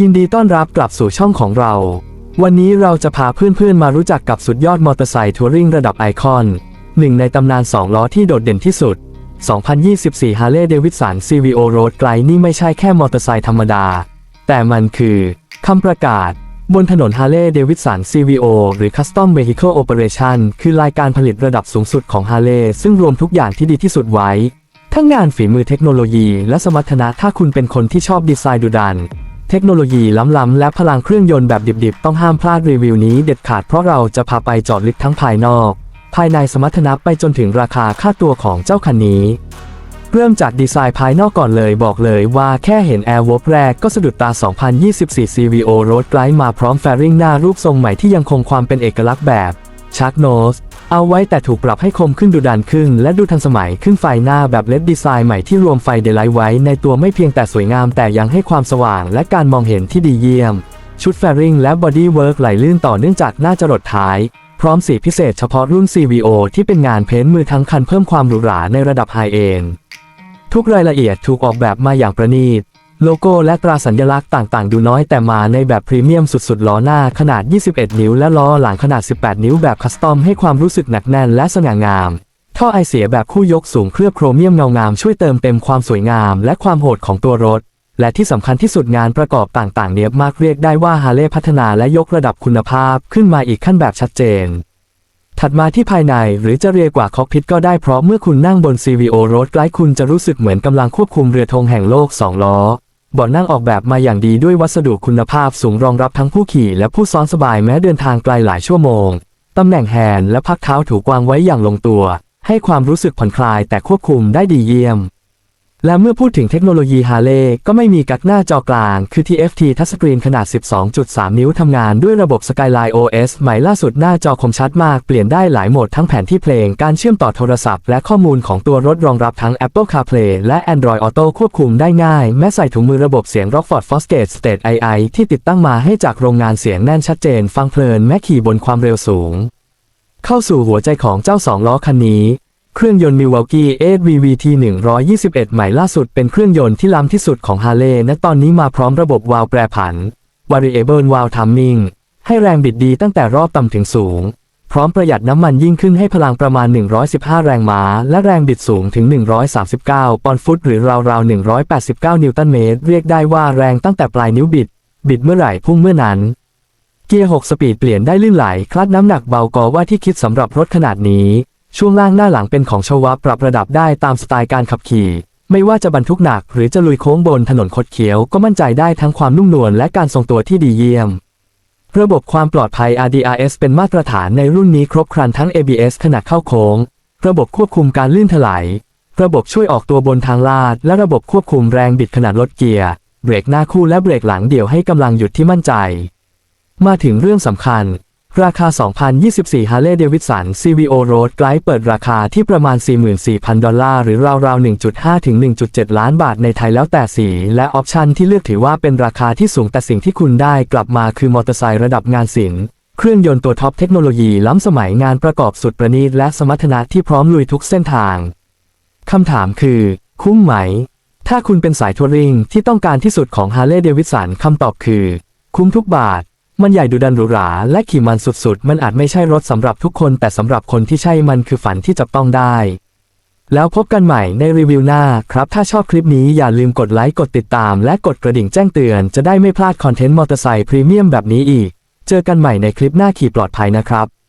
ยินดีต้อนรับกลับสู่ช่องของเรา วันนี้เราจะพาเพื่อนๆมารู้จักกับสุดยอดมอเตอร์ไซค์ทัวริงระดับไอคอนหนึ่งในตำนาน 2 ล้อที่โดดเด่นที่สุด 2024 Harley Davidson CVO Road ไกลนี่ไม่ใช่แค่มอเตอร์ไซค์ธรรมดา แต่มันคือคำประกาศ บนถนน Harley Davidson CVO หรือ Custom Vehicle Operation คือรายการผลิตระดับสูงสุดของ Harley ซึ่งรวมทุกอย่างที่ดีที่สุดไว้ ทั้งงานฝีมือเทคโนโลยีและสมรรถนะถ้าคุณเป็นคนที่ชอบดีไซน์ดุดัน เทคโนโลยีล้ำๆและพลังเครื่องยนต์แบบดิบๆ ต้องห้ามพลาดรีวิวนี้เด็ดขาดเพราะเราจะพาไปจอดลึกทั้งภายนอก ภายในสมรรถนะไปจนถึงราคาค่าตัวของเจ้าคันนี้เริ่มจากดีไซน์ภายนอกก่อนเลยบอกเลยว่าแค่เห็น Air w o r p แรกก็สะดุดตา 2024 CVO Road Glide มาพร้อมแฟริงหน้ารูปทรงใหม่ที่ยังคงความเป็นเอกลักษณ์แบบชักโนส เอาไว้แต่ถูกปรับให้คมขึ้นดูดันขึ้น และดูทันสมัยขึ้นไฟหน้าแบบเลดดีไซน์ใหม่ที่รวมไฟเดลไลท์ไว้ในตัวไม่เพียงแต่สวยงามแต่ยังให้ความสว่างและการมองเห็นที่ดีเยี่ยม ชุดแฟริงและบอดี้เวิร์กไหลลื่นต่อเนื่องจากหน้าจรดท้าย พร้อมสีพิเศษเฉพาะรุ่น CVO ที่เป็นงานเพ้นท์มือทั้งคันเพิ่มความหรูหราในระดับไฮเอนทุกรายละเอียดถูกออกแบบมาอย่างประณีต โลโก้และตราสัญลักษณ์ต่างๆ ดูน้อยแต่มาในแบบพรีเมียมสุดๆ ล้อหน้าขนาด 21 นิ้วและล้อหลังขนาด 18 นิ้วแบบคัสตอมให้ความรู้สึกหนักแน่นและสง่างาม ท่อไอเสียแบบคู่ยกสูงเคลือบโครเมียมเงางามช่วยเติมเต็มความสวยงาม และความโหดของตัวรถ และที่สำคัญที่สุดงานประกอบต่างๆ เนียบมากเรียกได้ว่าฮาร์เลย์พัฒนาและยกระดับคุณภาพขึ้นมาอีกขั้นแบบชัดเจนถัดมาที่ภายในหรือจะเรียกว่าคอกพิทก็ได้เพราะเมื่อคุณนั่งบน CVO Road ใกล้คุณจะรู้สึกเหมือนกำลังควบคุมเรือธงแห่งโลก 2 ล้อ เบาะนั่งออกแบบมาอย่างดีด้วยวัสดุคุณภาพสูงรองรับทั้งผู้ขี่และผู้ซ้อนสบายแม้เดินทางไกลหลายชั่วโมง ตำแหน่งแฮนด์และพักเท้าถูกวางไว้อย่างลงตัว ให้ความรู้สึกผ่อนคลายแต่ควบคุมได้ดีเยี่ยม และเมื่อพูดถึงเทคโนโลยีฮาเลย์ก็ไม่มีกักหน้าจอกลาง คือ TFT ทัชสกรีนขนาด 12.3 นิ้วทำงานด้วยระบบ Skyline OS ใหม่ล่าสุดหน้าจอคมชัดมาก เปลี่ยนได้หลายโหมดทั้งแผนที่เพลง การเชื่อมต่อโทรศัพท์ และข้อมูลของตัวรถรองรับทั้ง Apple CarPlay และ Android Auto ควบคุมได้ง่าย แม้ใส่ถุงมือระบบเสียง Rockford Fosgate State AI ที่ติดตั้งมาให้จากโรงงานเสียงแน่นชัดเจน ฟังเพลินแม้ขี่บนความเร็วสูง เข้าสู่หัวใจของเจ้าสองล้อคันนี้ เครื่องยนต์ Milwaukee 8 VVT 121 ใหม่ล่าสุดเป็นเครื่องยนต์ที่ล้ำที่สุดของ Harley ณตอนนี้มาพร้อมระบบวาล์วแปรผัน Variable Valve Timing ให้แรงบิดดีตั้งแต่รอบต่ำถึงสูง พร้อมประหยัดน้ำมันยิ่งขึ้นให้พลังประมาณ 115 แรงม้า และแรงบิดสูงถึง 139 ปอนด์ฟุต หรือราวๆ 189 นิวตันเมตร เรียกได้ว่าแรงตั้งแต่ปลายนิ้วบิด บิดเมื่อไหร่พุ่งเมื่อนั้น เกียร์ 6 สปีดเปลี่ยนได้ลื่นไหล คลัดน้ำหนักเบากว่าที่คิดสำหรับรถขนาดนี้ ช่วงล่างหน้าหลังเป็นของชวะปรับระดับได้ตามสไตล์การขับขี่ ไม่ว่าจะบรรทุกหนักหรือจะลุยโค้งบนถนนคดเคี้ยวก็มั่นใจได้ทั้งความนุ่มนวลและการทรงตัวที่ดีเยี่ยม ระบบความปลอดภัย RDRS เป็นมาตรฐานในรุ่นนี้ครบครันทั้ง ABS ขณะเข้าโค้ง ระบบควบคุมการลื่นถลายระบบช่วยออกตัวบนทางลาด และระบบควบคุมแรงบิดขนาดลดเกียร์ เบรกหน้าคู่และเบรกหลังเดี่ยวให้กำลังหยุดที่มั่นใจ มาถึงเรื่องสำคัญ ราคา 2024 Harley Davidson CVO Road Glide เปิดราคาที่ประมาณ 44,000 ดอลลาร์ หรือราวๆ 1.5 ถึง 1.7 ล้านบาทในไทยแล้วแต่สี และออปชันที่เลือกถือว่าเป็นราคาที่สูงแต่สิ่งที่คุณได้กลับมาคือมอเตอร์ไซค์ระดับงานศิลป์เครื่องยนต์ตัวท็อปเทคโนโลยีล้ำสมัยงานประกอบสุดประณีตและสมรรถนะที่พร้อมลุยทุกเส้นทาง คำถามคือ คุ้มไหม ถ้าคุณเป็นสายทัวริงที่ต้องการที่สุดของ Harley Davidson คำตอบคือ คุ้มทุกบาท มันใหญ่ดูดันหรูหราและขี่มันสุดๆ มันอาจไม่ใช่รถสำหรับทุกคน แต่สำหรับคนที่ใช่มันคือฝันที่จับต้องได้ แล้วพบกันใหม่ในรีวิวหน้าครับ ถ้าชอบคลิปนี้อย่าลืมกดไลค์กดติดตาม และกดกระดิ่งแจ้งเตือนจะได้ไม่พลาดคอนเทนต์มอเตอร์ไซค์พรีเมียมแบบนี้อีก เจอกันใหม่ในคลิปหน้าขี่ปลอดภัยนะครับ